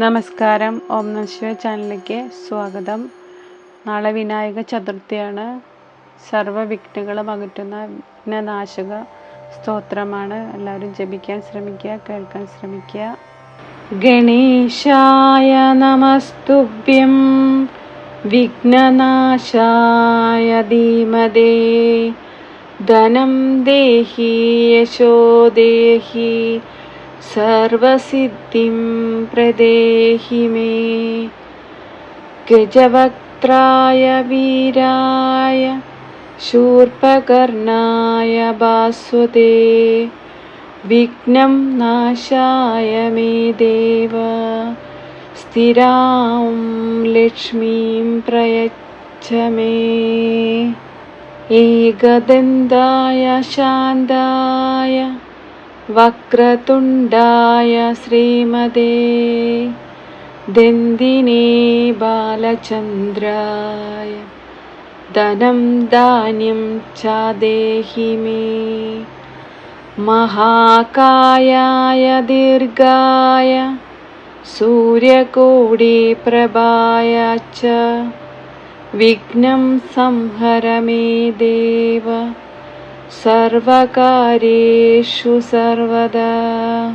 നമസ്കാരം. ഓം നമ ചാനലിലേക്ക് സ്വാഗതം. നാളെ വിനായക ചതുർത്ഥിയാണ്. സർവ വിഘ്നങ്ങളും അകറ്റുന്ന വിഘ്നനാശക സ്തോത്രമാണ്. എല്ലാവരും ജപിക്കാൻ ശ്രമിക്കുക കേൾക്കാൻ ശ്രമിക്കുക. ഗണേശായ നമസ്തുഭ്യം. വിഘ്നനാശായ ധീമതേ. ധനം ദേഹി യശോ ദേഹി. സർവസിദ്ധിം പ്രദേഹി മേ ഗജവക്ത്രായ വീരായ ശൂർപകർണായ ഭാസ്വതേ വിഘ്നം നാശായ മേ ദേവ സ്ഥിരാം ലക്ഷ്മീം പ്രയച്ഛ മേ ഏകദന്തായ ശാന്തായ वक्रतुण्डाय श्रीमदे दिन्दिनीबालचन्द्राय धनं दान्यं च देहि मे। महाकायाय दीर्घाय सूर्यकोडिप्रभाय च। विघ्नं संहर मे देव। सर्वकारेषु सर्वदा।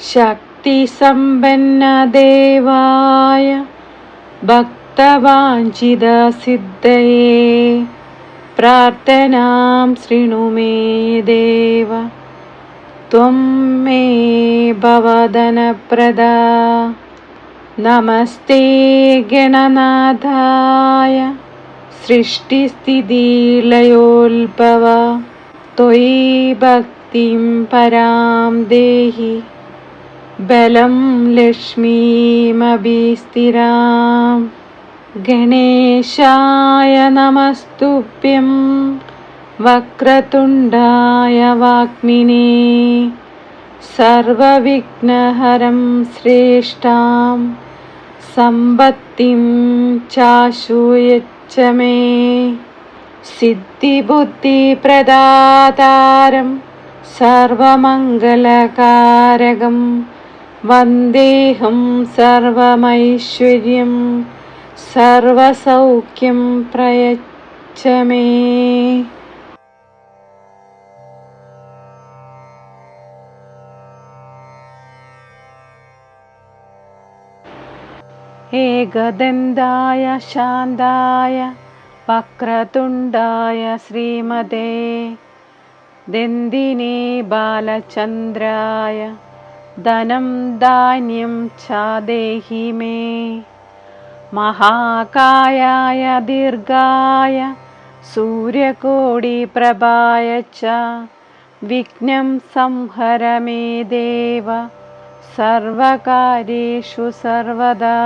शक्तिसम्पन्नदेवाय भक्तवाञ्चिदसिद्धये प्रार्थनां शृणु मे देव। त्वं मे भवदनप्रदा। नमस्ते गणनाथाय सृष्टिस्थितिलयोल्पवा त्वयि भक्तिं परां देहि बलं लक्ष्मीमभिस्थिरां। गणेशाय नमस्तुभ्यं वक्रतुण्डाय वाग्मिने सर्वविघ्नहरं श्रेष्ठां सम्पत्तिं चाशूयच्च ശ്രേഷ്ഠാം സമ്പത്തിം ചാശൂയച്ച മേ സിദ്ധിബുദ്ധിപ്രദാതാരം സർവമംഗളകാരകം വന്ദേഹം സർവമൈശ്വര്യം സർവസൗഖ്യം हेकदन्दाय शान्दाय वक्रतुण्डाय श्रीमदे दन्दिनीबालचन्द्राय धनं धान्यं च देहि मे महाकायाय दीर्घाय सूर्यकोडिप्रभाय च विघ्नं संहर मे देव। സർവകാര്യേഷു സർവദാ.